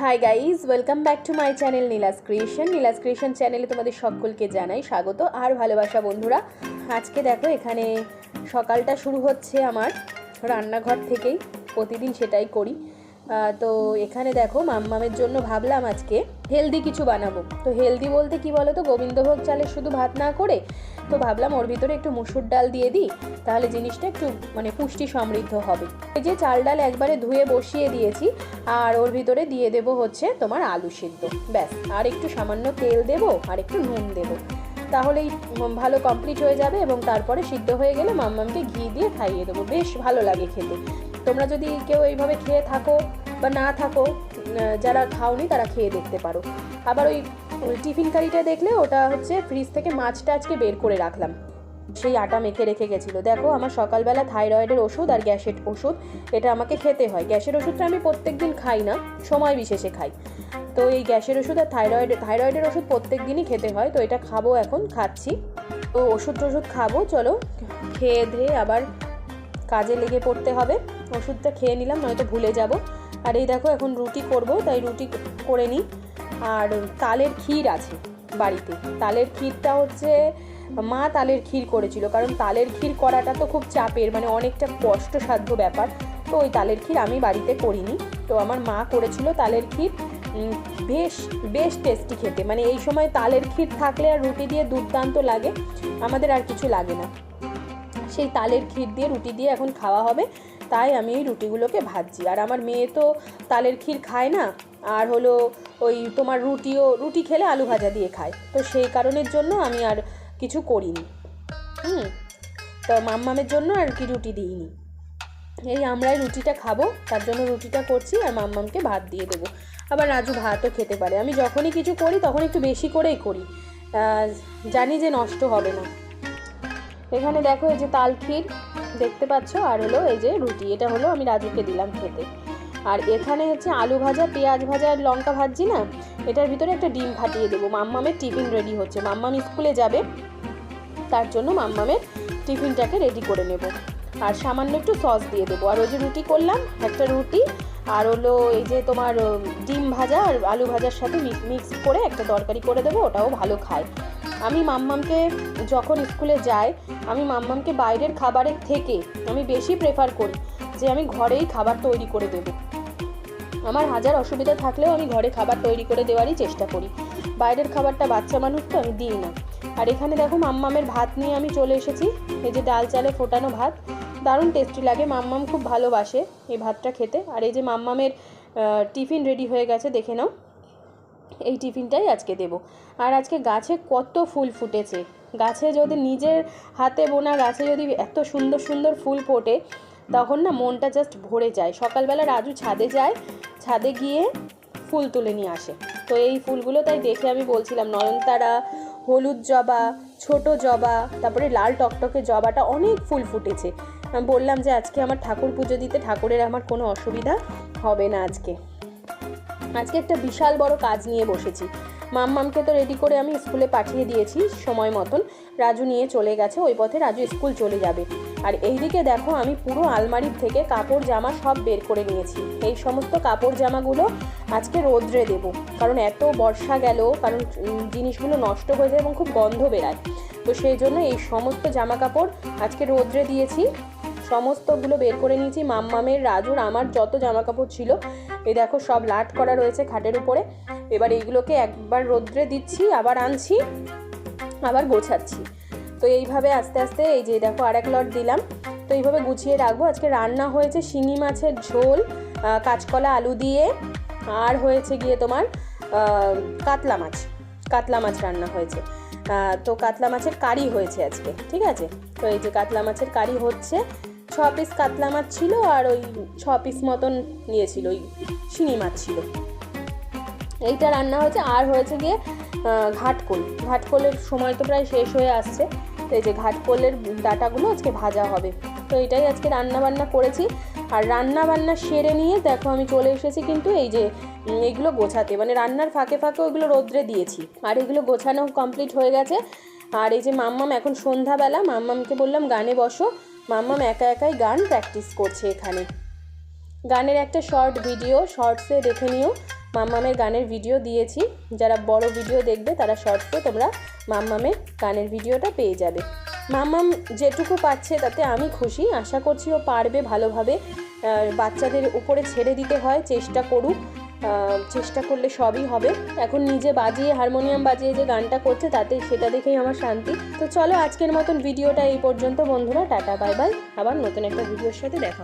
Hi guys welcome back to my channel Nila's creation Nila's creation চ্যানেলে তোমাদের সকলকে জানাই স্বাগত আর ভালোবাসা বন্ধুরা। আজকে দেখো এখানে সকালটা শুরু হচ্ছে আমার রান্নাঘর থেকেই। প্রতিদিন সেটাই করি। তো এখানে দেখো মাম্মামের জন্য ভাবলাম আজকে হেলদি কিছু বানাবো। তো হেলদি বলতে কি বলো তো গোবিন্দভোগ চালের শুধু ভাত না করে তো ভাবলাম ওর ভিতরে একটু মুসুর ডাল দিয়ে দিই, তাহলে জিনিসটা একটু মানে পুষ্টি সমৃদ্ধ হবে। এই যে চাল ডাল একবারে ধুয়ে বসিয়ে দিয়েছি, আর ওর ভিতরে দিয়ে দেব হচ্ছে তোমার আলু সিদ্ধ। ব্যাস, আর একটু সামান্য তেল দেব, আর একটু নুন দেব। তাহলেই ভালো কমপ্লিট হয়ে যাবে এবং তারপরে সিদ্ধ হয়ে গেলে মাম্মামকে ঘি দিয়ে খাইয়ে দেবো। বেশ ভালো লাগে খেতে। তোমরা যদি কেউ এইভাবে খেয়ে থাকো বা না থাকো যারা খাওনি তারা খেয়ে দেখতে পারো। আবার ওই টিফিন কারিটা দেখলে ওটা হচ্ছে ফ্রিজ থেকে মাছটা আজকে বের করে রাখলাম। সেই আটা মেখে রেখে গেছিল। দেখো, আমার সকালবেলা থাইরয়েডের ওষুধ আর গ্যাসের ওষুধ, এটা আমাকে খেতে হয়। গ্যাসের ওষুধটা আমি প্রত্যেক দিন খাই না, সময় বিশেষে খাই। তো এই গ্যাসের ওষুধ আর থাইরয়েড থাইরয়েডের ওষুধ প্রত্যেক দিনই খেতে হয়। তো এটা খাব এখন, খাচ্ছি। তো ওষুধ টষুধ খাব, চলো। খেয়ে ধেয়ে আবার কাজে লেগে পড়তে হবে। ওষুধটা খেয়ে নিলাম, নয়তো ভুলে যাব। আর এই দেখো এখন রুটি করব, তাই রুটি করে নিই। আর তালের ক্ষীর আছে বাড়িতে। তালের ক্ষীরটা হচ্ছে, মা তালের ক্ষীর করেছিল, কারণ তালের ক্ষীর করাটা তো খুব চাপের মানে অনেকটা কষ্টসাধ্য ব্যাপার। তো ওই তালের ক্ষীর আমি বাড়িতে করিনি। তো আমার মা করেছিল তালের ক্ষীর বেশ বেশ টেস্টি খেতে। মানে এই সময় তালের ক্ষীর থাকলে আর রুটি দিয়ে দুর্দান্ত লাগে, আমাদের আর কিছু লাগে না। সেই তালের ক্ষীর দিয়ে রুটি দিয়ে এখন খাওয়া হবে। তাই আমি এই রুটিগুলোকে ভাজছি। আর আমার মেয়ে তো তালের ক্ষীর খায় না, আর হলো ওই তোমার রুটিও, রুটি খেলে আলু ভাজা দিয়ে খায়। তো সেই কারণের জন্য আমি আর কিছু করিনি। হুম, তো মাম্মামের জন্য আর কি রুটি দিইনি। এই আমরাই রুটিটা খাব, তার জন্য রুটিটা করছি আর মাম্মামকে ভাত দিয়ে দেবো। আবার রাজু ভাতও খেতে পারে। আমি যখনই কিছু করি, তখন একটু বেশি করেই করি। জানি যে নষ্ট হবে না। এখানে দেখো এই যে তাল ক্ষীর, দেখতে পাচ্ছ? আর হলো এই যে রুটি, এটা হলো আমি রাজুকে দিলাম খেতে। আর এখানে হচ্ছে আলু ভাজা, পেঁয়াজ ভাজা আর লঙ্কা ভাজছি না? এটার ভিতরে একটা ডিম ফাটিয়ে দেবো। মাম্মামের টিফিন রেডি হচ্ছে। মাম্মাম স্কুলে যাবে, তার জন্য মাম্মামের টিফিনটাকে রেডি করে নেব। আর সামান্য একটু সস দিয়ে দেবো। আর ওই যে রুটি করলাম, একটা রুটি, আর হলো এই যে তোমার ডিম ভাজা আর আলু ভাজার সাথে মিক্স করে একটা তরকারি করে দেবো, ওটাও ভালো খায়। আমি মাম্মামকে যখন স্কুলে যাই, আমি মাম্মামকে বাইরের খাবারের থেকে আমি বেশি প্রেফার করি যে আমি ঘরেই খাবার তৈরি করে দেবো। আমার হাজার অসুবিধা থাকলেও আমি ঘরে খাবার তৈরি করে দেওয়ারই চেষ্টা করি। বাইরের খাবারটা বাচ্চা মানুষ তো, আমি দিই না। আর এখানে দেখো মাম্মামের ভাত নিয়ে আমি চলে এসেছি। এই যে ডাল চালে ফোটানো ভাত, দারুণ টেস্টি লাগে, মাম্মাম খুব ভালোবাসে এই ভাতটা খেতে। আর এই যে মাম্মামের টিফিন রেডি হয়ে গেছে, দেখে নাও। এই টিফিনটাই আজকে দেব। আর আজকে গাছে কত ফুল ফুটেছে। গাছে যদি নিজের হাতে বোনা গাছে যদি এত সুন্দর সুন্দর ফুল ফোটে, তখন না মনটা জাস্ট ভরে যায়। সকালবেলা রাজু ছাদে যায়, ছাদে গিয়ে ফুল তুলে নিয়ে আসে। তো এই ফুলগুলো তাই দেখে আমি বলছিলাম, নয়নতারা, হলুদ জবা, ছোট জবা, তারপরে লাল টকটকে জবাটা অনেক ফুল ফুটেছে। আমি বললাম যে আজকে আমার ঠাকুর পুজো দিতে ঠাকুরের আমার কোনো অসুবিধা হবে না আজকে। আজকে একটা বিশাল বড় কাজ নিয়ে বসেছি। মাম্মামকে তো রেডি করে আমি স্কুলে পাঠিয়ে দিয়েছি সময় মতন। রাজু নিয়ে চলে গেছে, ওই পথে রাজু স্কুল চলে যাবে। আর এইদিকে দেখো, আমি পুরো আলমারির থেকে কাপড় জামা সব বের করে নিয়েছি। এই সমস্ত কাপড় জামাগুলো আজকে রোদ্রে দেব। কারণ এত বর্ষা গেল, কারণ জিনিসগুলো নষ্ট হয়ে যায় এবং খুব গন্ধ বেরায়। তো সেই জন্য এই সমস্ত জামা কাপড় আজকে রোদ্রে দিয়েছি। সমস্তগুলো বের করে নিয়েছি। মাম্মামের, রাজুর, আমার যত জামা কাপড় ছিল, এই দেখো সব লাট করা রয়েছে খাটের উপরে। এবার এইগুলোকে একবার রোদ্রে দিচ্ছি, আবার আনছি, আবার গোছাচ্ছি। তো এইভাবে আস্তে আস্তে এই যে দেখো আর এক লট দিলাম। তো এইভাবে গুছিয়ে রাখব। আজকে রান্না হয়েছে শিঙি মাছের ঝোল কাঁচকলা আলু দিয়ে, আর হয়েছে গিয়ে তোমার কাতলা মাছ। কাতলা মাছ রান্না হয়েছে। তো কাতলা মাছের কারি হয়েছে আজকে, ঠিক আছে? তো এই যে কাতলা মাছের কারি হচ্ছে ছ পিস কাতলা মাছ ছিল আর ওই ছ পিস মতন ইয়ে ছিল ওই শিঙি মাছ ছিল। এইটা রান্না হয়েছে, আর হয়েছে গিয়ে ঘাটকোল। ঘাটকোলের সময় তো প্রায় শেষ হয়ে আসছে। তো এই যে ঘাটকোলের ডাটাগুলো আজকে ভাজা হবে। তো এটাই আজকে রান্না বান্না করেছি। আর রান্না বান্না সেরে নিয়ে, দেখো আমি চলে এসেছি কিন্তু এই যে এগুলো গোছাতে। মানে রান্নার ফাঁকে ফাঁকে ওইগুলো রোদ্রে দিয়েছি। আর এগুলো গোছানো কমপ্লিট হয়ে গেছে। আর এই যে মাম্মাম, এখন সন্ধ্যাবেলা, মাম্মামকে বললাম, গানে বসো। মাম্মাম একা একাই গান প্র্যাকটিস করছে এখানে। গানের একটা শর্ট ভিডিও, শর্টসে দেখে নিও। মাম্মামের গানের ভিডিও দিয়েছি। যারা বড় ভিডিও দেখবে, তারা শর্টসে তোমরা মাম্মামের গানের ভিডিওটা পেয়ে যাবে। মাম্মাম যেটুকু পাচ্ছে তাতে আমি খুশি। আশা করছি ও পারবে ভালোভাবে। বাচ্চাদের উপরে ছেড়ে দিতে হয়, চেষ্টা করুক। চেষ্টা করলে সবই হবে। এখন নিজে বাজিয়ে, হারমোনিয়াম বাজিয়ে যে গানটা করছে, তাতে সেটা দেখেই আমার শান্তি। তো চলো আজকের মতন ভিডিওটা এই পর্যন্ত, বন্ধুরা। Tata, bye bye. আবার নতুন একটা ভিডিওর সাথে দেখা।